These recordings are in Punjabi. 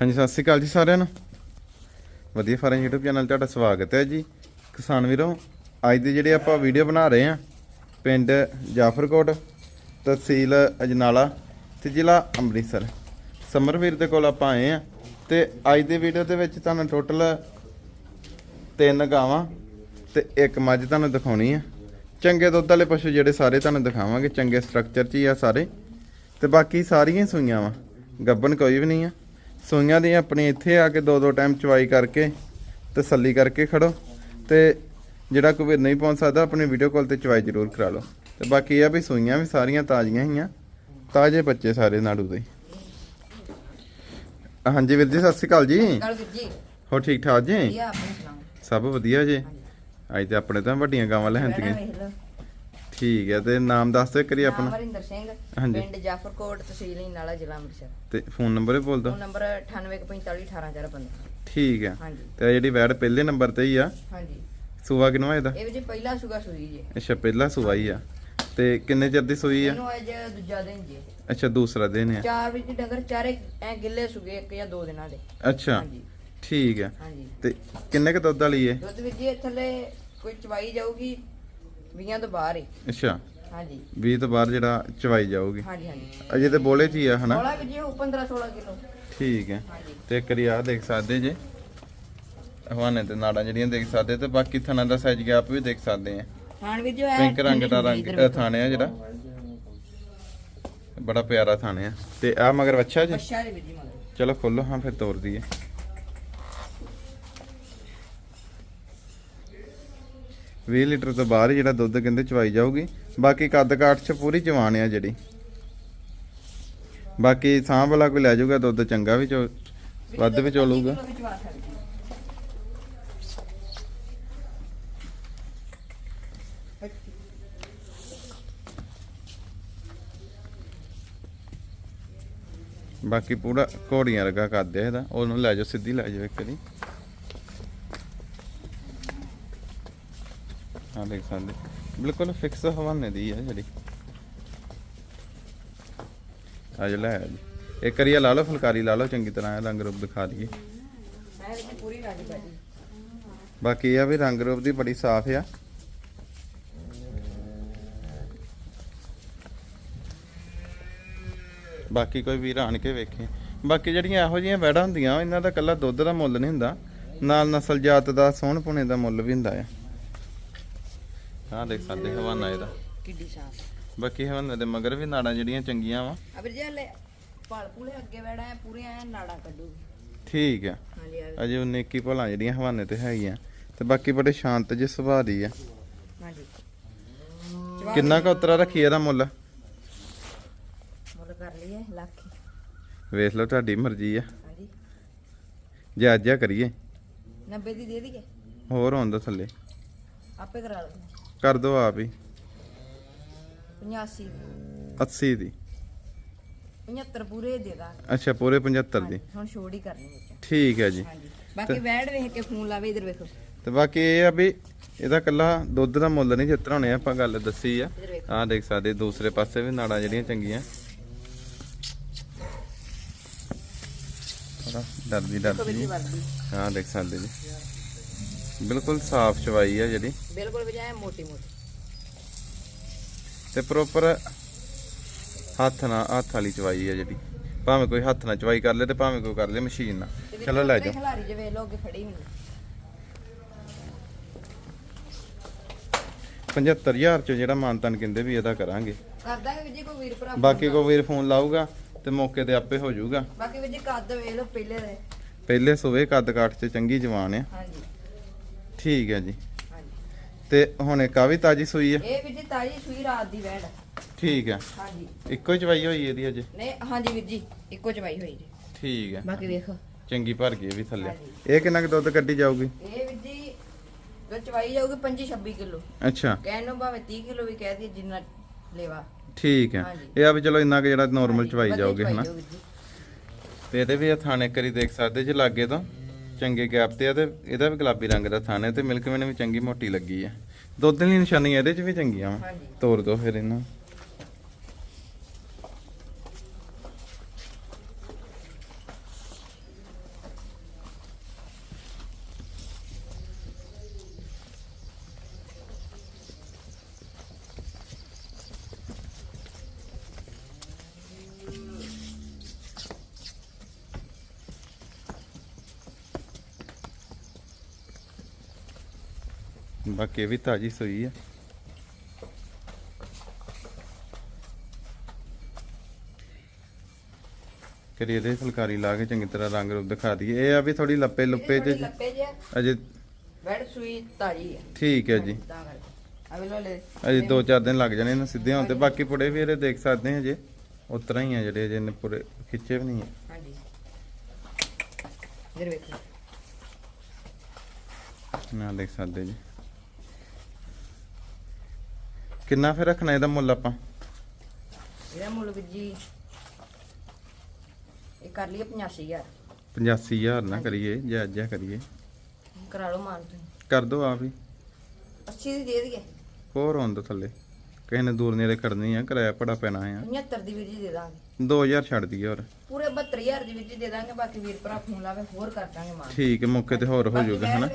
ਹਾਂਜੀ, ਸਤਿ ਸ਼੍ਰੀ ਅਕਾਲ ਜੀ ਸਾਰਿਆਂ ਨੂੰ। ਵਧੀਆ ਫਾਰਮ YouTube ਚੈਨਲ ਤੁਹਾਡਾ ਸਵਾਗਤ ਹੈ ਜੀ। ਕਿਸਾਨ ਵੀਰੋ, ਅੱਜ ਦੇ ਜਿਹੜੇ ਆਪਾਂ ਵੀਡੀਓ ਬਣਾ ਰਹੇ ਆ ਪਿੰਡ ਜਾਫਰਕੋਟ ਤਹਿਸੀਲ ਅਜਨਾਲਾ ਤੇ ਜ਼ਿਲ੍ਹਾ ਅੰਮ੍ਰਿਤਸਰ। ਸਮਰਵੀਰ ਦੇ ਕੋਲ ਆਪਾਂ ਆਏ ਆ ਤੇ ਅੱਜ ਦੀ ਵੀਡੀਓ ਦੇ ਵਿੱਚ ਤੁਹਾਨੂੰ ਟੋਟਲ ਤਿੰਨ ਗਾਵਾਂ ਤੇ ਇੱਕ ਮੱਝ ਤੁਹਾਨੂੰ ਦਿਖਾਉਣੀ ਆ। ਚੰਗੇ ਦੁੱਧ ਵਾਲੇ ਪਸ਼ੂ ਜਿਹੜੇ ਸਾਰੇ ਤੁਹਾਨੂੰ ਦਿਖਾਵਾਂਗੇ, ਚੰਗੇ ਸਟਰਕਚਰ 'ਚ ਹੀ ਆ ਸਾਰੇ। ਤੇ ਬਾਕੀ ਸਾਰੀਆਂ ਹੀ ਸੂਈਆਂ ਵਾ ਗੱਬਨ ਕੋਈ ਵੀ ਨਹੀਂ ਆ। ਸੂਈਆਂ ਦੀ ਆਪਣੀ ਇੱਥੇ ਆ ਕੇ ਦੋ ਦੋ ਟਾਈਮ ਚਵਾਈ ਕਰਕੇ ਤਸੱਲੀ ਕਰਕੇ ਖੜੋ ਤੇ ਜਿਹੜਾ ਕੋਈ ਵੀਰ ਨਹੀਂ ਪਹੁੰਚ ਸਕਦਾ ਆਪਣੀ ਵੀਡੀਓ ਕਾਲ ਤੇ ਚਵਾਈ ਜ਼ਰੂਰ ਕਰਾ ਲਓ। ਤੇ ਬਾਕੀ ਇਹ ਆ ਵੀ ਸੂਈਆਂ ਵੀ ਸਾਰੀਆਂ ਤਾਜ਼ੀਆਂ ਹੀ ਆ ਤਾਜ਼ੇ ਬੱਚੇ ਸਾਰੇ ਨਾੜੂ ਦੇ। ਹਾਂਜੀ ਵੀਰ ਜੀ ਸਤਿ ਸ਼੍ਰੀ ਅਕਾਲ ਜੀ। ਹੋ ਠੀਕ ਠਾਕ ਜੀ। ਸਭ ਵਧੀਆ ਜੀ। ਅੱਜ ਤੇ ਆਪਣੇ ਤਾਂ ਵੱਡੀਆਂ ਗਾਵਾਂ ਲਓ। ਠੀਕ ਹੈ ਤੇ ਨਾਮ ਦੱਸ ਦਿਓ ਕਰੀ ਆਪਣਾ। ਹਰਿੰਦਰ ਸਿੰਘ ਹਾਂਜੀ। ਪਿੰਡ ਜਾਫਰਕੋਟ ਤਹਿਸੀਲ ਨਾਲਾ ਜ਼ਿਲ੍ਹਾ ਅੰਮ੍ਰਿਤਸਰ। ਤੇ ਫੋਨ ਨੰਬਰ ਵੀ ਬੋਲ ਦਿਓ। ਫੋਨ ਨੰਬਰ 9845418015 ਠੀਕ ਹੈ। ਹਾਂਜੀ। ਤੇ ਜਿਹੜੀ ਵੈਡ ਪਹਿਲੇ ਨੰਬਰ ਤੇ ਹੀ ਆ। ਹਾਂਜੀ। ਸੂਆ ਕਿਨਵਾ ਇਹਦਾ? ਇਹ ਵੀ ਜੀ ਪਹਿਲਾ ਸੁਗਾ ਸੂਈ ਜੀ। ਅੱਛਾ ਪਹਿਲਾ ਸੂਆ ਹੀ ਆ। ਤੇ ਕਿੰਨੇ ਚਿਰ ਦੀ ਸੂਈ ਆ? ਇਹਨੂੰ ਅੱਜ ਦੂਜਾ ਦਿਨ ਜੀ। ਅੱਛਾ ਦੂਸਰਾ ਦਿਨ ਆ। ਚਾਰ ਵਿੱਚ ਡੰਗਰ ਚਾਰੇ ਐ ਗਿੱਲੇ ਸੁਗੇ ਇੱਕ ਜਾਂ ਦੋ ਦਿਨਾਂ ਦੇ। ਅੱਛਾ ਹਾਂਜੀ। ਠੀਕ ਆ ਹਾਂਜੀ। ਤੇ ਕਿੰਨੇ ਕ ਦੁੱਧ ਵਾਲੀ ਏ? ਦੁੱਧ ਵਿੱਚ ਜੀ ਥੱਲੇ ਕੋਈ ਚਵਾਈ ਜਾਊਗੀ 20 ਤੋਂ ਬਾਹਰ ਹੀ ਅੱਛਾ। ਹਾਂਜੀ। 20 ਤੋਂ ਬਾਅਦ ਜਿਹੜਾ ਚਵਾਈ ਜਾਊਗੀ। ਹਾਂਜੀ ਹਾਂਜੀ। ਅਜੇ ਤੇ ਬੋਲੇ ਚ ਹੀ ਆ ਹਨਾ? ਥੋੜਾ ਵੀ ਜੀ ਉਹ 15 16 ਕਿਲੋ। ਠੀਕ ਹੈ। ਤੇ ਕਰੀ ਆ ਦੇਖ ਸਕਦੇ ਜੇ। ਹਵਾਨੇ ਤੇ ਨਾੜਾਂ ਜਿਹੜੀਆਂ ਦੇਖ ਸਕਦੇ ਤੇ ਬਾਕੀ ਥਣਾ ਦਾ ਸਾਈਜ਼ ਗੈਪ ਵੀ ਦੇਖ ਸਕਦੇ ਆ। ਖਾਣ ਵਿੱਚ ਜੋ ਹੈ ਪਿੰਕ ਰੰਗ ਦਾ ਰੰਗ। ਥਾਣੇ ਆ ਜਿਹੜਾ। ਬੜਾ ਪਿਆਰਾ ਥਾਣੇ ਆ। ਤੇ ਆ ਮਗਰ ਵੱਛਾ ਜੀ? ਅੱਛਾ ਜੀ ਚਲੋ ਖੋਲੋ ਹਾਂ ਫਿਰ ਤੋਰ ਦਈਏ। ਵੀਹ ਲੀਟਰ ਤੋਂ ਬਾਅਦ ਹੀ ਜਿਹੜਾ ਦੁੱਧ ਕਹਿੰਦੇ ਚਵਾਈ ਜਾਊਗੀ। ਬਾਕੀ ਕੱਦ ਕਾਠ ਚ ਪੂਰੀ ਜਵਾਨ ਆ ਜਿਹੜੀ। ਬਾਕੀ ਸਾਂਭ ਵਾਲਾ ਕੋਈ ਲੈ ਜਾਊਗਾ, ਦੁੱਧ ਚੰਗਾ ਵੀ ਚੋ ਵੱਧ ਵੀ ਚੋਲੂਗਾ। ਬਾਕੀ ਪੂਰਾ ਘੋੜੀਆਂ ਵਰਗਾ ਕਰਦੇ ਆ ਇਹਦਾ। ਉਹਨੂੰ ਲੈ ਜਾਓ, ਸਿੱਧੀ ਲੈ ਜਾਓ ਇੱਕ ਵਾਰੀ। ਹਾਂ, ਦੇਖ ਸਕਦੇ। ਬਿਲਕੁਲ ਫਿਕਸ ਹਵਾਨੇ ਦੀ ਹੈ ਜਿਹੜੀ। ਅੱਜ ਲੈ ਆਇਆ ਜੀ। ਇੱਕ ਵਾਰੀ ਲਾ ਲਓ, ਫੁਲਕਾਰੀ ਲਾ ਲਓ, ਚੰਗੀ ਤਰ੍ਹਾਂ ਰੰਗ ਰੂਪ ਦਿਖਾ ਦਈਏ। ਬਾਕੀ ਇਹ ਆ ਵੀ ਰੰਗ ਰੂਪ ਦੀ ਬੜੀ ਸਾਫ਼ ਆ। ਬਾਕੀ ਕੋਈ ਵੀਰ ਆਣ ਕੇ ਵੇਖੇ। ਬਾਕੀ ਜਿਹੜੀਆਂ ਇਹੋ ਜਿਹੀਆਂ ਵੈੜਾਂ ਹੁੰਦੀਆਂ, ਇਹਨਾਂ ਦਾ ਕੱਲਾ ਦੁੱਧ ਦਾ ਮੁੱਲ ਨਹੀਂ ਹੁੰਦਾ। ਨਾਲ ਨਸਲ ਜਾਤ ਦਾ ਸੋਹਣ ਪੁਣੇ ਦਾ ਮੁੱਲ ਵੀ ਹੁੰਦਾ ਆ। ਆਹ ਦੇਖ ਸਕਦੇ ਹਵਾਨਾ ਇਹਦਾ। ਕਿੱਡੀ ਸਾਫ਼ ਬਾਕੀ ਹਵਾਨੇ ਦੇ ਮਗਰ ਵੀ ਨਾੜਾਂ ਜਿਹੜੀਆਂ ਚੰਗੀਆਂ ਵਾ। ਅਬਰ ਜੇ ਲੈ ਪਾਲ ਪੂਲੇ ਅੱਗੇ ਬੈੜਾ ਹੈ ਪੂਰੇ ਐ ਨਾੜਾ ਕੱਢੂਗੀ। ਠੀਕ ਆ ਹਾਂਜੀ ਆ ਅਜੇ ਉਹ ਨੇਕੀ ਭਲਾ ਜਿਹੜੀਆਂ ਹਵਾਨੇ ਤੇ ਹੈਗੀਆਂ। ਤੇ ਬਾਕੀ ਬੜੇ ਸ਼ਾਂਤ ਜਿਹੇ ਸੁਭਾਅ ਦੀ ਆ। ਹਾਂਜੀ। ਕਿੰਨਾ ਕੁ ਉਤਰਾ ਰੱਖੀ ਇਹਦਾ ਮੁੱਲ? ਮੁੱਲ ਕਰ ਲਈਏ ਲੱਖ ਵੇਖ ਲਓ ਤੁਹਾਡੀ ਮਰਜ਼ੀ ਆ। ਹਾਂਜੀ। ਜੇ ਅੱਜ ਆ ਕਰੀਏ। 90 ਦੀ ਦੇ ਦਈਏ? ਹੋਰ ਹੋਣ ਦੋ ਥੱਲੇ। ਆਪੇ ਕਰਾ ਲਓ। ਕਰ ਦੋ ਆਪ ਹੀ। 85 80 ਦੀ। 75 ਪੂਰੇ ਦੇ ਦਾਂ। ਅੱਛਾ ਪੂਰੇ 75 ਦੀ। ਹੁਣ ਛੋੜ ਹੀ ਕਰਨੀ ਵਿੱਚ। ਠੀਕ ਹੈ ਜੀ। ਹਾਂਜੀ। ਬਾਕੀ ਵੈੜ ਵੇਖ ਕੇ ਫੋਨ ਲਾਵੇ ਇਧਰ ਵੇਖੋ। ਤੇ ਬਾਕੀ ਇਹ ਆ ਵੀ ਇਹਦਾ ਕੱਲਾ ਦੁੱਧ ਦਾ ਮੁੱਲ ਨਹੀਂ ਜਿੱਤਰ ਹੋਣੇ ਆਪਾਂ ਗੱਲ ਦੱਸੀ ਆ। ਆਹ ਦੇਖ ਸਕਦੇ ਦੂਸਰੇ ਪਾਸੇ ਵੀ ਨਾੜਾਂ ਜਿਹੜੀਆਂ ਚੰਗੀਆਂ। ਥੋੜਾ ਡਰਦੀ ਡਰਦੀ। ਆਹ ਦੇਖ ਸਕਦੇ ਜੀ। ਬਿਲਕੁਲ ਸਾਫ਼ ਚਵਾਈ ਆ ਜਿਹੜੀ। ਬਿਲਕੁਲ ਵਜਾਏ ਮੋਟੀ ਮੋਟੀ। ਤੇ ਪ੍ਰੋਪਰ ਹੱਥ ਨਾਲ ਹੱਥ ਵਾਲੀ ਚਵਾਈ ਆ ਜਿਹੜੀ। ਭਾਵੇਂ ਕੋਈ ਹੱਥ ਨਾਲ ਚਵਾਈ ਕਰ ਲੇ ਤੇ ਭਾਵੇਂ ਕੋਈ ਕਰ ਲੇ ਮਸ਼ੀਨ ਨਾਲ। ਚਲੋ ਲੈ ਜਾਓ। ਖਿਲਾਰੀ ਜੇ ਵੇਖ ਅੱਗੇ ਫੜੀ ਮੈਨੂੰ 75000 ਚ ਜਿਹੜਾ ਮਾਨਤਨ ਕਹਿੰਦੇ ਵੀ ਇਹਦਾ ਕਰਾਂਗੇ। ਕਰ ਦਾਂਗੇ ਵੀਰ ਜੀ ਕੋਈ ਵੀਰ ਭਰਾ ਬਾਕੀ ਕੋਈ ਵੀਰ ਫੋਨ ਲਾਊਗਾ ਤੇ ਮੌਕੇ ਤੇ ਆਪੇ ਹੋ ਜਾਊਗਾ। ਬਾਕੀ ਵੀਰ ਜੀ ਕੱਦ ਵੇਖ ਲਓ ਪਹਿਲੇ ਦੇ। ਪਹਿਲੇ ਸੂਵੇ ਕੱਦ ਕਾਠ ਚ ਚੰਗੀ ਜਵਾਨ ਆ। ਹਾਂਜੀ। ਠੀਕ ਹੈ ਜੀ। ਹਾਂਜੀ ਤੇ ਹੁਣ ਇੱਕ ਆ ਵੀ ਤਾਜੀ ਸੂਈ ਆ? ਇਹ ਵੀਰ ਜੀ ਤਾਜੀ ਸੂਈ ਰਾਤ ਦੀ ਵੈੜ। ਠੀਕ ਹੈ। ਹਾਂਜੀ। ਇੱਕੋ ਹੀ ਚਵਾਈ ਹੋਈ ਇਹਦੀ ਅਜੇ ਨਹੀਂ ਹਾਂਜੀ ਵੀਰ ਜੀ ਇੱਕੋ ਚਵਾਈ ਹੋਈ ਜੀ। ਠੀਕ ਹੈ। ਬਾਕੀ ਵੇਖੋ। ਚੰਗੀ ਭਰ ਗਈ ਇਹ ਵੀ ਥੱਲੇ। ਹਾਂਜੀ। ਇਹ ਕਿੰਨਾ ਕੁ ਦੁੱਧ ਕੱਢੀ ਜਾਊਗੀ? ਇਹ ਵੀਰ ਜੀ ਜੋ ਚਵਾਈ ਜਾਊਗੀ 25 26 ਕਿਲੋ। ਅੱਛਾ। ਕਹਿਣ ਨੂੰ ਭਾਵੇਂ 30 ਕਿਲੋ ਵੀ ਕਹਿ ਦਈਏ ਜਿੰਨਾ ਲੈਵਾ। ਠੀਕ ਹੈ। ਹਾਂਜੀ। ਇਹ ਆ ਵੀ ਚਲੋ ਇੰਨਾ ਕੁ ਜਿਹੜਾ ਨਾਰਮਲ ਹਾਂਜੀ, ਚਵਾਈ ਵਧੀਆ ਜਾਊਗੀ ਚਵਾਈ ਹਨਾ? ਜੀ। ਤੇ ਇਹਦੇ ਵੀ ਇਹ ਥਾਣੇ ਕਰੀ ਦੇਖ ਸਕਦੇ ਜੇ ਲਾਗੇ ਤੋਂ। ਚੰਗੇ ਗੈਪ ਤੇ ਆ ਤੇ ਇਹਦਾ ਵੀ ਗੁਲਾਬੀ ਰੰਗ ਦਾ ਥਾਣੇ ਤੇ ਮਿਲਕ ਵੇਨ ਵੀ ਚੰਗੀ ਮੋਟੀ ਲੱਗੀ ਆ ਦੁੱਧ ਦੀ ਨਿਸ਼ਾਨੀ ਇਹਦੇ ਚ ਵੀ ਚੰਗੀਆਂ ਵਾ। ਤੋੜ ਦੋ ਫਿਰ ਇਹਨੂੰ ਬਾਕੀ ਇਹ ਵੀ ਤਾਜੀ ਸੂਈ ਆ। ਕਰੀ ਇਹਦੇ ਫੁਲਕਾਰੀ ਲਾ ਕੇ ਚੰਗੀ ਤਰ੍ਹਾਂ ਰੰਗ ਰੂਪ ਦਿਖਾ ਦਈਏ। ਇਹ ਆ ਵੀ ਥੋੜੀ ਲੱਪੇ ਲੁੱਪੇ ਚ ਜਿਹਾ ਅਜੇ ਬੈਡ ਸੂਈ ਤਾਜੀ ਹੈ ਠੀਕ ਹੈ ਜੀ। ਅਜੇ 2-4 ਦਿਨ ਲੱਗ ਜਾਣੇ ਇਹਨਾਂ ਸਿੱਧੇ ਹੋਣ ਤੇ। ਬਾਕੀ ਪੁੜੇ ਵੀ ਇਹਦੇ ਦੇਖ ਸਕਦੇ ਆ ਜੇ। ਉਸ ਤਰ੍ਹਾਂ ਹੀ ਆ ਜਿਹੜੇ ਅਜੇ ਇਹਨੇ ਪੂਰੇ ਖਿੱਚੇ ਵੀ ਨਹੀਂ ਆ। ਹਾਂਜੀ। ਇਧਰ ਵੇਖੋ ਨਾ ਦੇਖ ਸਕਦੇ ਜੀ। ਕਿੰਨਾ ਫਿਰ ਰੱਖਣਾ ਇਹਦਾ ਮੁੱਲ ਆਪਾਂ? ਇਹਦਾ ਮੁੱਲ ਵੀਰ ਜੀ ਇਹ ਕਰ ਲਈਏ 85000 85000 ਨਾ ਕਰੀਏ ਜਾਂ ਜਾਂ ਕਰੀਏ। ਕਰਾ ਲਓ ਮਾਨ ਤੁਸੀਂ। ਕਰ ਦੋ ਆਪ ਹੀ। 80 ਦੀ ਦੇ ਦਈਏ। ਹੋਰ ਹੋਣ ਦੋ ਥੱਲੇ। ਕਿਸੇ ਨੇ ਦੂਰ ਨੇੜੇ ਖੜਨੀ ਆ ਕਿਰਾਇਆ ਬੜਾ ਪੈਣਾ ਆ। 75 ਦੀ ਵੀਰ ਜੀ ਦੇ ਦਾਂਗੇ। 2000 ਛੱਡ ਦਈਏ ਹੋਰ। ਪੂਰੇ 72000 ਦੀ ਵੀਰ ਜੀ ਦੇ ਦਾਂਗੇ ਬਾਕੀ ਵੀਰ ਭਰਾ ਫੋਨ ਲਾਵੇ ਹੋਰ ਕਰ ਦਾਂਗੇ ਮਾਨ ਠੀਕ ਹੈ ਮੌਕੇ ਤੇ ਹੋਰ ਹੋ ਜਾਊਗਾ ਹਨਾ?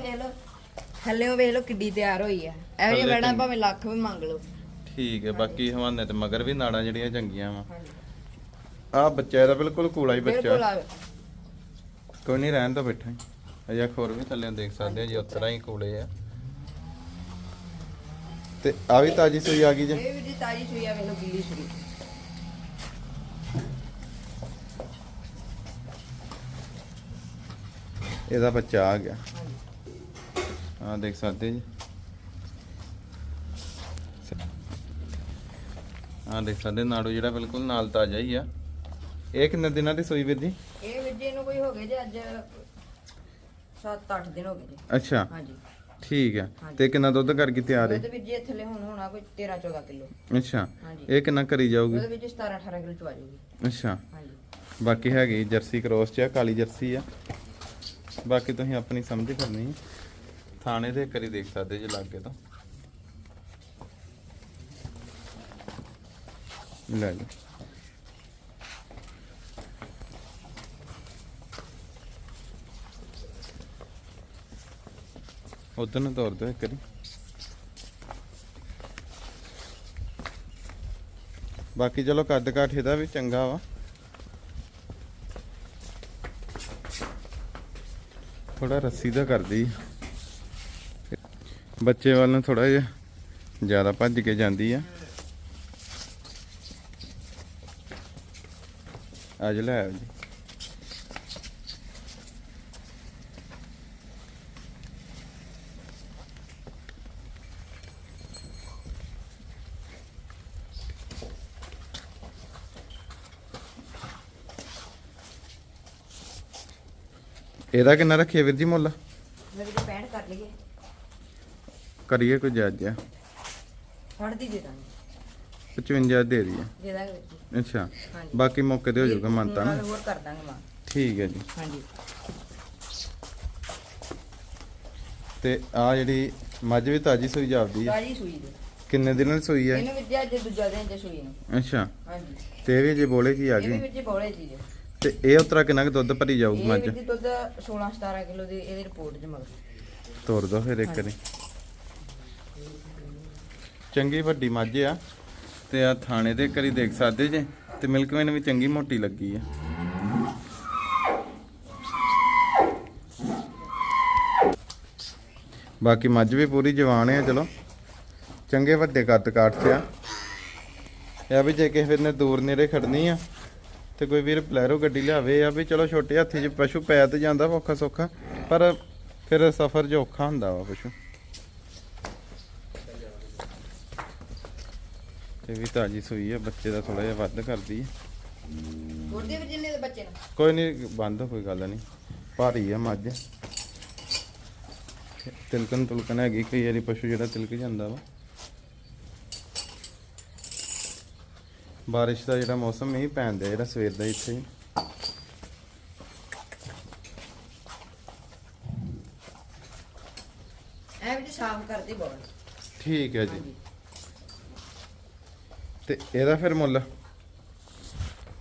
ਥੱਲੇ ਉਹ ਵੇਖ ਲਓ ਕਿੱਡੀ ਤਿਆਰ ਹੋਈ ਆ। ਥੱਲੇ ਬੈਣਾ। ਭਾਵੇਂ ਲੱਖ ਵੀ ਮੰਗ ਲਓ। ਠੀਕ ਹੈ ਬਾਕੀ ਹਵਾਨੇ ਤੇ ਮਗਰ ਵੀ ਨਾੜਾਂ ਜਿਹੜੀਆਂ ਚੰਗੀਆਂ ਵਾ। ਆ ਬੱਚਾ ਇਹਦਾ ਬਿਲਕੁਲ ਕੂਲਾ ਹੀ ਬਿਲਕੁਲ ਬੱਚਾ ਕੋਈ ਨਹੀਂ ਰਹਿਣ ਤੋਂ ਬੈਠਾ ਅਜਾ ਖੋਰ ਵੀ ਥੱਲੇ ਦੇਖ ਸਕਦੇ ਆ ਜੀ ਉਤਰਾ ਹੀ ਕੂਲੇ ਆ। ਤੇ ਆ ਵੀ ਤਾਜੀ ਸੂਈ ਆ ਗਈ ਜੀ। ਇਹ ਵੀ ਜੀ ਤਾਜੀ ਸੂਈ ਆ ਲਓ ਗਿੱਲੀ ਸੂਈ। ਇਹਦਾ ਬੱਚਾ ਆ ਗਿਆ। ਹਾਂਜੀ। ਆ ਦੇਖ ਸਕਦੇ ਜੀ। ਆ ਦੇਖ ਸਕਦੇ ਨਾੜੂ ਜਿਹੜਾ ਬਿਲਕੁਲ ਨਾਲ ਤਾਜ਼ਾ ਹੀ ਆ। ਇਹ ਕਿੰਨੇ ਦਿਨਾਂ ਦੀ ਸੂਈ ਵੀਰ ਜੀ? ਇਹ ਵੀਰ ਜੀ ਇਹਨੂੰ ਕੋਈ ਹੋ ਗਏ ਜੀ ਅੱਜ 7-8 ਦਿਨ ਹੋ ਗਏ ਜੀ। ਅੱਛਾ। ਹਾਂਜੀ। ਠੀਕ ਆ। ਹਾਂਜੀ। ਤੇ ਕਿੰਨਾ ਦੁੱਧ ਕਰਕੇ ਤਿਆਰ ਉਹਦੇ ਹੈ ਵਿੱਚ ਜੀ ਥੱਲੇ ਹੁਣ ਹੋਣਾ ਕੋਈ 13-14 ਕਿਲੋ। ਅੱਛਾ। ਇਹ ਕਿੰਨਾ ਕਰੀ ਜਾਊਗੀ? ਉਹਦੇ ਵਿੱਚ 17-18 ਕਿਲੋ ਚਵਾ ਜਾਊਗੀ। ਅੱਛਾ। ਹਾਂਜੀ। ਬਾਕੀ ਹੈਗੀ ਜਰਸੀ ਕ੍ਰੋਸ ਚ ਆ ਕਾਲੀ ਜਰਸੀ ਆ। ਬਾਕੀ ਤੁਸੀਂ ਆਪਣੀ ਸਮਝ ਕਰਨੀ ਹੈ ਥਾਣੇ ਦੇ ਕਰੀ ਦੇਖ ਸਕਦੇ ਜੇ ਲਾਗੇ ਤੋਂ। ਲੈ ਲਓ ਉਧਰ ਨੂੰ ਤੋਰ ਦਿਓ ਇੱਕ ਵਾਰੀ ਬਾਕੀ ਚਲੋ ਕੱਦ ਕਾਠ ਇਹਦਾ ਵੀ ਚੰਗਾ ਵਾ। ਥੋੜਾ ਰੱਸੀ ਦਾ ਕਰਦੀ। ਬੱਚੇ ਵੱਲ ਨੂੰ ਥੋੜਾ ਜਿਹਾ ਜ਼ਿਆਦਾ ਭੱਜ ਕੇ ਜਾਂਦੀ ਆ। ਅੱਜ ਲੈ ਆਓ ਜੀ। ਇਹਦਾ ਕਿੰਨਾ ਰੱਖਿਆ ਵੀਰ ਜੀ ਮੁੱਲ? ਮੇਰੇ ਕੋਲ 65 ਕਰ ਲਈਏ। ਕਰੀਏ ਕੋਈ ਜਾਇਜ਼ ਜਿਹਾ ਫੜ ਦੀ ਦੇ ਦਾਂਗੇ। 55 ਦੇ ਦਈਏ। ਦੇ ਦਾਂਗੇ ਵੀਰ ਜੀ। ਅੱਛਾ ਹਾਂਜੀ। ਬਾਕੀ ਮੌਕੇ ਤੇ ਹੋ ਜਾਊਗਾ ਮੰਨਤਾ ਨਾ? ਹੋਰ ਕਰ ਦਾਂਗੇ ਮਾਂ। ਠੀਕ ਹੈ ਜੀ। ਹਾਂਜੀ। ਤੇ ਆ ਜਿਹੜੀ ਮੱਝ ਵੀ ਤਾਜੀ ਸੂਈ ਜਾਪਦੀ ਆ। ਤਾਜੀ ਸੂਈ ਦੇ ਕਿੰਨੇ ਦਿਨਾਂ ਦੀ ਸੂਈ ਹੈ ਇਹਨੂੰ ਵਿੱਚ ਅੱਜ ਦੂਜਾ ਦਿਨ ਚ ਸੂਈ ਨੂੰ। ਅੱਛਾ। ਹਾਂਜੀ। ਤੇ ਇਹ ਵੀ ਜੇ ਬੋਲੇ ਕੀ ਆ ਇਹ ਵੀ ਗਈ। ਹੀ ਬੋਲੇ ਜੀ। ਦੇ ਤੇ ਇਹ ਉਤਰਾ ਕਿੰਨਾ ਕੁ ਦੁੱਧ ਭਰੀ ਜਾਊਗੀ ਇਹ ਮੱਝ? ਵਿੱਚ ਹੀ ਦੁੱਧ 16 17 ਕਿਲੋ ਦੀ ਇਹਦੀ ਰਿਪੋਰਟ ਚ ਮਗਰ। ਤੋਰ ਦੋ ਫਿਰ ਇੱਕ ਵਾਰੀ। ਚੰਗੀ ਵੱਡੀ ਮੱਝ ਆ। ਤੇ ਆ ਥਾਣੇ ਦੇ ਕਰੀ ਦੇਖ ਸਕਦੇ ਜੇ, ਤੇ ਮਿਲਕਮੈਨ ਵੀ ਚੰਗੀ ਮੋਟੀ ਲੱਗੀ ਆ। ਬਾਕੀ ਮੱਝ ਵੀ ਪੂਰੀ ਜਵਾਨ ਆ, ਚਲੋ। ਚੰਗੇ ਵੱਡੇ ਕੱਦ ਕਾਟ ਚ ਆ। ਇਹ ਵੀ ਜੇ ਕਿਸੇ ਵੀਰ ਨੇ ਦੂਰ ਨੇੜੇ ਖੜਨੀ ਆ, ਤੇ ਕੋਈ ਵੀਰ ਪਲੈਰੋ ਗੱਡੀ ਲਿਆਵੇ ਆ ਵੀ ਚਲੋ ਛੋਟੇ ਹੱਥੀ 'ਚ ਪਸ਼ੂ ਪੈ ਤੇ ਜਾਂਦਾ ਔਖਾ ਸੌਖਾ, ਪਰ ਫਿਰ ਸਫ਼ਰ 'ਚ ਔਖਾ ਹੁੰਦਾ ਵਾ ਪਸ਼ੂ। ਤੇ ਵੀ ਤਾਜੀ ਸੂਈ ਆ ਬੱਚੇ ਦਾ ਥੋੜਾ ਜਿਹਾ ਵੱਧ ਕਰਦੀ ਆ। ਗੁਰਦੇ ਵਿੱਚ ਜਿੰਨੇ ਦੇ ਬੱਚੇ ਨੇ? ਕੋਈ ਨਹੀਂ ਬੰਦ ਕੋਈ ਗੱਲ ਨਹੀਂ। ਭਾਰੀ ਆ ਮੱਝ। ਤਿਲਕਣ ਤੁਲਕਣ ਹੈਗੀ ਕਈ ਵਾਰੀ ਪਸ਼ੂ ਜਿਹੜਾ ਤਿਲਕ ਜਾਂਦਾ ਵਾ। ਬਾਰਿਸ਼ ਦਾ ਜਿਹੜਾ ਮੌਸਮ ਮੀਂਹ ਪੈਂਦਾ ਜਿਹੜਾ ਸਵੇਰ ਦਾ ਇੱਥੇ। ਹੀ। ਐ ਵਿੱਚ ਸਾਫ਼ ਕਰਦੀ ਬੋਲ ਠੀਕ ਹੈ ਜੀ। ਤੇ ਇਹਦਾ ਫਿਰ ਮੁੱਲ?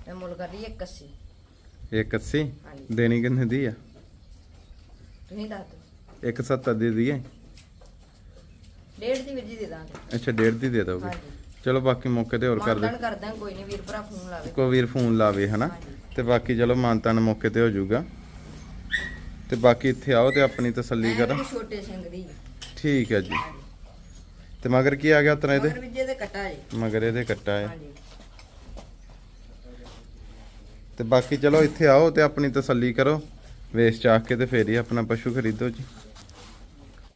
ਇਹ ਮੁੱਲ ਕਰ ਲਈ 81 180 ਹਾਂਜੀ। ਦੇਣੀ ਕਿੰਨੇ ਦੀ ਆ? ਤੁਸੀਂ ਦੱਸ ਦਿਓ। 170 ਦੇ ਦਈਏ? ਡੇਢ ਦੀ ਹੀ ਦੇ ਦਾਂਗੇ। ਅੱਛਾ ਡੇਢ ਦੀ ਦੇ ਦੋਗੇ। ਹਾਂਜੀ। ਚਲੋ ਬਾਕੀ ਮੌਕੇ ਤੇ ਹੋਰ ਕਰ ਦੇ ਮਾਨਦਾਨ ਕੋਈ ਨਹੀਂ ਵੀਰ ਭਰਾ ਫੋਨ ਲਾਵੇ। ਕੋਈ ਵੀਰ ਫੋਨ ਲਾਵੇ ਹਨਾ? ਹਾਂਜੀ। ਤੇ ਬਾਕੀ ਚਲੋ ਮਾਨਤਾਨ ਮੌਕੇ ਤੇ ਹੋ ਜਾਊਗਾ। ਤੇ ਬਾਕੀ ਇੱਥੇ ਆਓ ਤੇ ਆਪਣੀ ਤਸੱਲੀ ਐ ਕਰੋ। ਵੀ ਛੋਟੇ ਸਿੰਘ ਦੀ। ਠੀਕ ਹੈ ਜੀ। ਤੇ ਮਗਰ ਕੀ ਆ ਗਿਆ ਉਤਨਾ ਇਹਦੇ? ਮਗਰ ਵਿੱਜੇ ਦੇ ਕੱਟਾ ਜੀ। ਮਗਰ ਇਹਦੇ ਕੱਟਾ ਹੈ ਹਾਂਜੀ। ਤੇ ਬਾਕੀ ਚਲੋ ਇੱਥੇ ਆਓ ਤੇ ਆਪਣੀ ਤਸੱਲੀ ਕਰੋ। ਵੇਚ ਚਾਕ ਕੇ ਤੇ ਫੇਰ ਹੀ ਆਪਣਾ ਪਸ਼ੂ ਖਰੀਦੋ ਜੀ।